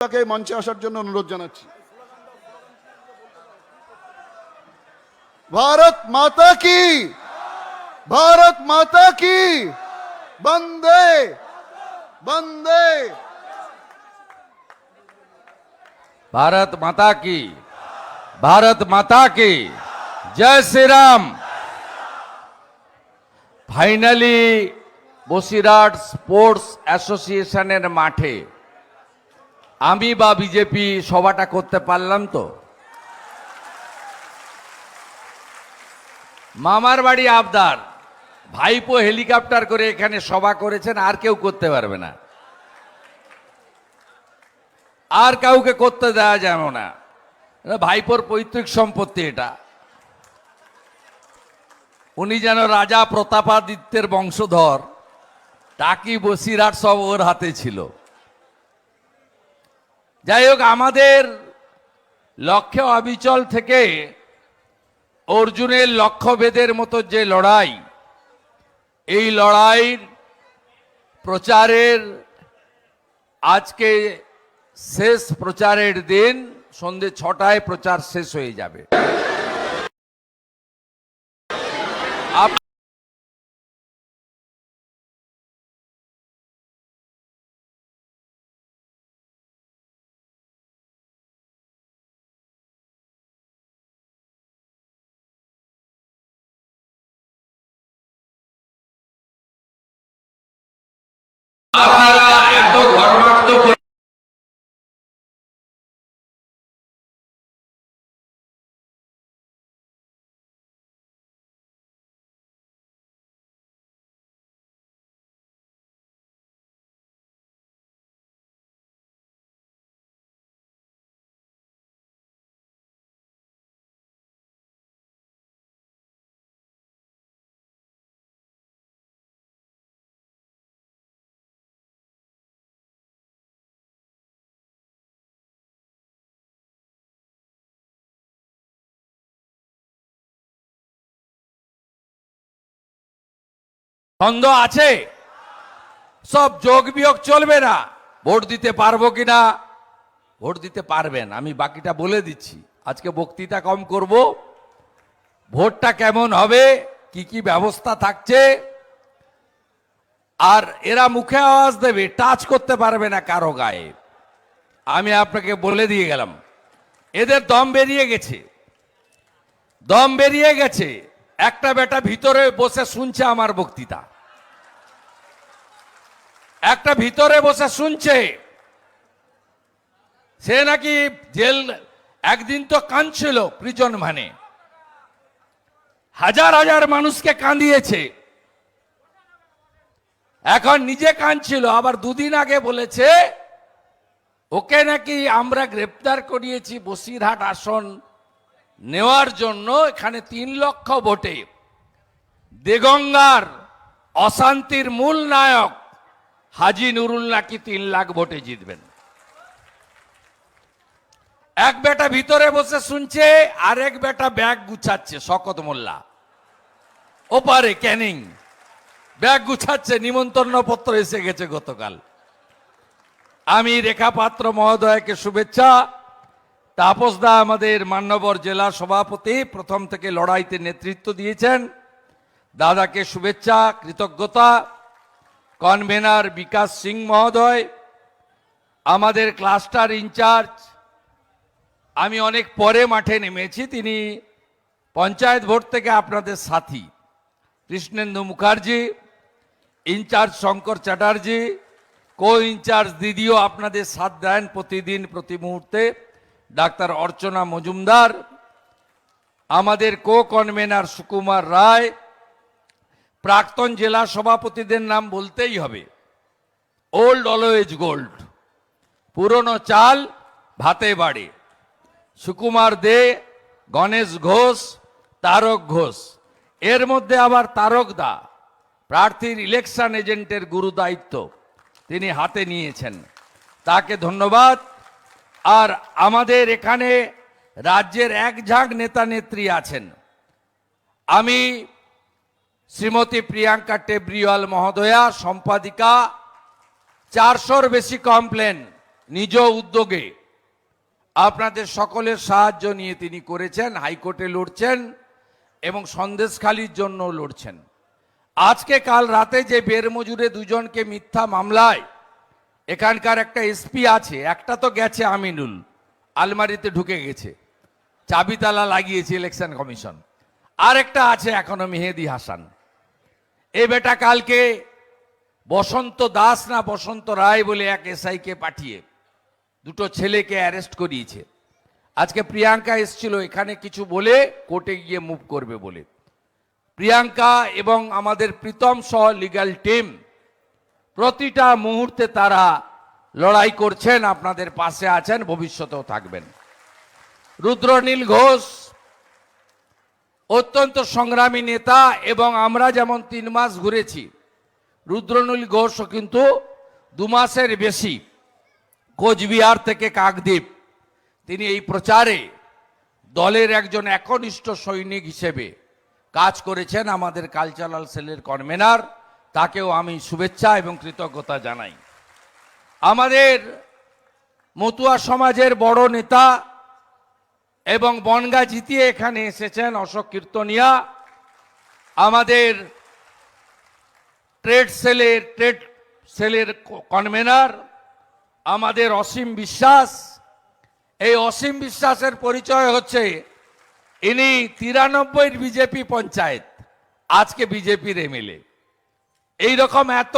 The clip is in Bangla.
তাকে মঞ্চে আসার জন্য অনুরোধ জানাচ্ছি ভারত মাতা কি ভারত মাতা কি বন্দে বন্দে भारत माता की भारत माता की জয় শ্রীরাম ফাইনালি বসিরহাট স্পোর্টস অ্যাসোসিয়েশনের মাঠে আমি বা বিজেপি সভাটা করতে পারলাম তো? মামার বাড়ি আবদার। ভাইপো হেলিকপ্টার করে এখানে সভা করেছেন, আর কেউ করতে পারবে না। আর কাউকে করতে দেওয়া যাবে না। ভাইপোর পৈতৃক সম্পত্তি এটা। উনি যেন রাজা প্রতাপাদিত্যের বংশধর, টাকি বসিরহাট সব ওর হাতে ছিল। যাই হোক, আমাদের লক্ষ্যে অবিচল থেকে অর্জুনের লক্ষ্যভেদের মতো যে লড়াই, এই লড়াইয়ের প্রচারের আজকে শেষ প্রচারের দিন, সন্ধে ছটায় প্রচার শেষ হয়ে যাবে। সন্দেহ আছে? সব যোগ বিয়োগ চলবে না। ভোট দিতে পারব কিনা ভোট দিতে পারবেন, আমি বাকিটা বলে দিচ্ছি। আজকে বক্তৃতা কম করব। ভোটটা কেমন হবে? কি কি ব্যবস্থা থাকছে? আর এরা মুখে আওয়াজ দেবে, টাচ করতে পারবে না কারও গায়ে। আমি আপনাকে বলে দিয়ে গেলাম। এদের দম বেরিয়ে গেছে। দম বেরিয়ে গেছে। একটা বেটা ভিতরে বসে শুনছে আমার বক্তৃতা। একটা ভিতরে বসে শুনছে। সে নাকি জেল, একদিন তো কাঁদছিল প্রিজন মানে হাজার হাজার মানুষকে কাঁদিয়েছে। এখন নিজে কাঁদছিল, আবার দুদিন আগে বলেছে, ওকে নাকি আমরা গ্রেপ্তার করিয়েছি বসিরহাট আসন নেওয়ার জন্য এখানে তিন লক্ষ ভোটে দেগঙ্গার অশান্তির মূল নায়ক হাজি নুরুল নাকি তিন লাখ ভোটে জিতবেন। এক বেটা ভিতরে বসে শুনছে আর এক বেটা ব্যাগ গুছাচ্ছে, শকত মোল্লা। ওপারে ক্যানিং। ব্যাগ গুছাচ্ছে নিমন্ত্রণ পত্র এসে গেছে গতকাল। আমি রেখা পাত্র মহোদয়কে শুভেচ্ছা তাপসদা আমাদের মান্যবর জেলা সভাপতি প্রথম থেকে লড়াইতে নেতৃত্ব দিয়েছেন। দাদাকে শুভেচ্ছা, কৃতজ্ঞতা। কনভেনার বিকাশ সিং মহোদয়, আমাদের ক্লাস্টার ইনচার্জ, আমি অনেক পরে মাঠে নেমেছি, তিনি পঞ্চায়েত ভোট থেকে আপনাদের সাথী। Krishnendu Mukherjee, incharge Shankar Chatterjee co incharge দিদিও আপনাদের সাথ দেন প্রতিদিন, প্রতি মুহূর্তে। ডাক্তার অর্চনা মজুমদার, আমাদের কো কনভেনার সুকুমার রায়, প্রাক্তন জেলা সভাপতিদের নাম বলতেই হবে। ওল্ড অলওয়েজ গোল্ড পুরনো চাল, ভাতে বাড়ে। সুকুমার দে, গণেশ ঘোষ, তারক ঘোষ। এর মধ্যে আবার তারক দা, প্রার্থীর ইলেকশন এজেন্টের গুরু দায়িত্ব তিনি হাতে নিয়েছেন। তাকে ধন্যবাদ। আর আমাদের এখানে রাজ্যের এক ঝাঁক নেতা নেত্রী আছেন। আমি শ্রীমতী প্রিয়াঙ্কা টেব্রিওয়াল মহোদয়া, সম্পাদিকা, চারশোর বেশি কমপ্লেন নিজ উদ্যোগে। আপনাদের সকলের সাহায্য নিয়ে তিনি করেছেন, হাইকোর্টে লড়ছেন এবং সন্দেশখালির জন্য লড়ছেন। আজকে কাল রাতে যে বেরমজুরে দুজনকে মিথ্যা মামলায় এখানকার একটা এসপি আছে, একটা তো গেছে আমিনুল, আলমারিতে ঢুকে গেছে, চাবিতালা লাগিয়েছে ইলেকশন কমিশন আর একটা আছে এখনও মেহেদি হাসান। এ বেটা কালকে বসন্ত দাস না বসন্ত রায় বলে এক এসআইকে পাঠিয়ে দুটো ছেলেকে অ্যারেস্ট করিয়েছে। আজকে প্রিয়াঙ্কা এসছিল এখানে কিছু বলে কোর্টে গিয়ে মুভ করবে বলে। প্রিয়াঙ্কা এবং আমাদের প্রীতম সহ লিগ্যাল টিম প্রতিটা মুহূর্তে তারা লড়াই করছেন, আপনাদের পাশে আছেন, ভবিষ্যতেও থাকবেন। রুদ্রনীল ঘোষ, অত্যন্ত সংগ্রামী নেতা এবং আমরা যেমন তিন মাস ঘুরেছি, রুদ্রনীল ঘোষও কিন্তু দু মাসের বেশি কোচবিহার থেকে কাকদ্বীপ। তিনি এই প্রচারে দলের একজন একনিষ্ঠ সৈনিক হিসেবে কাজ করেছেন, আমাদের কালচারাল সেলের কনভেনার তাকেও আমি শুভেচ্ছা এবং কৃতজ্ঞতা জানাই। আমাদের মতুয়া সমাজের বড় নেতা এবং বনগা জিতিয়ে এখানে এসেছেন অশোক কীর্তনিয়া। আমাদের ট্রেড সেলের ট্রেড সেলের কনভেনার, আমাদের অসীম বিশ্বাস। এই অসীম বিশ্বাসের পরিচয় হচ্ছে ইনি তিরানব্বই বিজেপি পঞ্চায়েত, আজকে বিজেপির এমএলএ। এইরকম এত